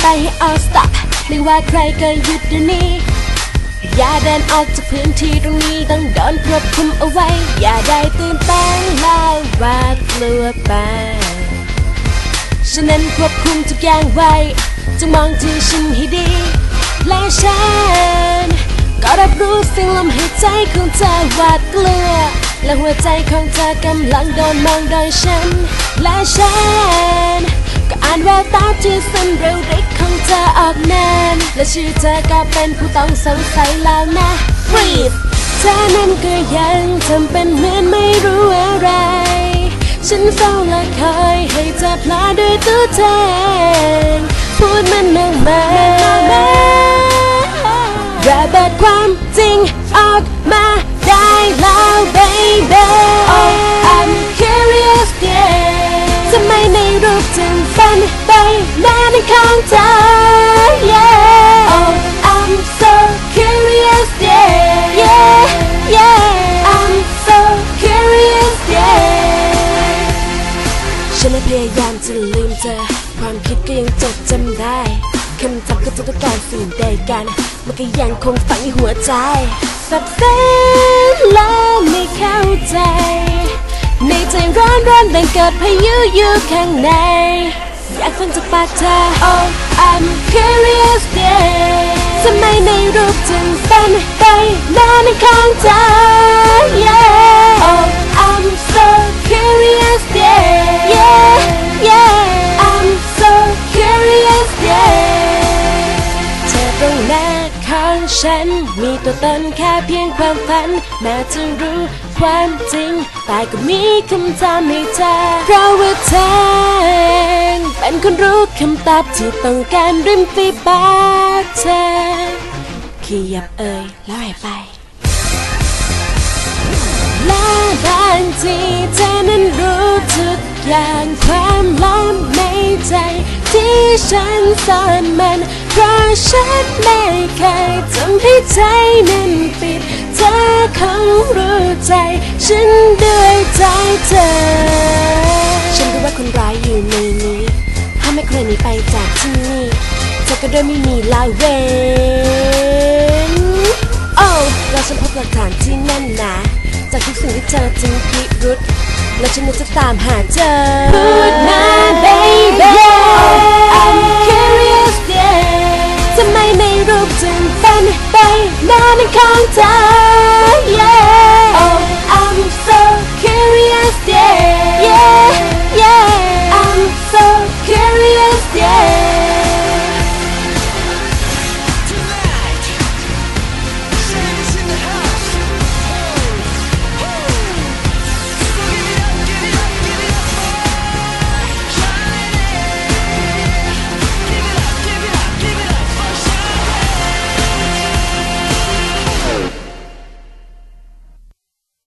ไปให้ all stop ไม่ว่าใครก็หยุดเดี๋ยวนี้ อย่าเดินออกจากพื้นที่ตรงนี้ต้องโดนควบคุมเอาไว้ อย่าได้ตื่นเต้นแล้วหวาดกลัวไปฉะนั้นควบคุมทุกอย่างไว้จงมองที่ฉันให้ดี และฉันก็รับรู้เสียงลมหายใจของเธอหวาดกลัว และหัวใจของเธอกำลังโดนมองโดยฉัน และฉัน ก็อ่านแววตาที่สั้นเร็วริกของเธอออกแนนและชื่อเธอก็เป็นผู้ต้องสงสัยแล้วนะ Breathe เธอนั้นก็ยังทำเป็นเหมือนไม่รู้อะไร ฉันเฝ้าและคอยให้เธอพลาดด้วยตัวเธอพูดมันมากมา ในของเธอ yeah Oh I'm so curious yeah yeah yeah I'm so curious yeah ฉันพยายามจะลืมเธอ ความคิดก็ยังจดจำได้คำจำก็จะต้องการสิ่งใดกัน มันก็ยังคงฝังในหัวใจสับเส้นแล้วไม่เข้าใจ ในใจร้อนร้อนดังเกิดพายุอยู่ข้างใน อยากฟังจากปากเธอ Oh I'm curious yeah ทำไมในรูปจึงเป็นใบหน้าในของเธอ ฉัน มีตัวตนแค่เพียงความฝัน แม้จะรู้ความจริง แต่ก็มีคำถามให้เธอเพราะว่าเธอเป็นคนรู้คำตอบที่ต้องการริมฝีปากเธอขยับเอ่ยแล้วหายไปและบางทีเธอนั้นรู้ทุกอย่างความลับในใจ ที่ฉันซ่อนมัน เพราะฉันไม่เคยทำให้ใจนั้นปิด เธอคงรู้ใจ ฉันด้วยใจเธอ ฉันรู้ว่าคนร้ายอยู่ในนี้ ถ้าไม่เคยหนีไปจากที่นี่เธอก็เดินไม่มีลายเวนโอ้เราฉันพบหลักฐานที่แน่นหนาจากทุกสิ่งที่เจอจึงพิรุษและฉันจะตามหาเจอ Put my baby by Nami Counter.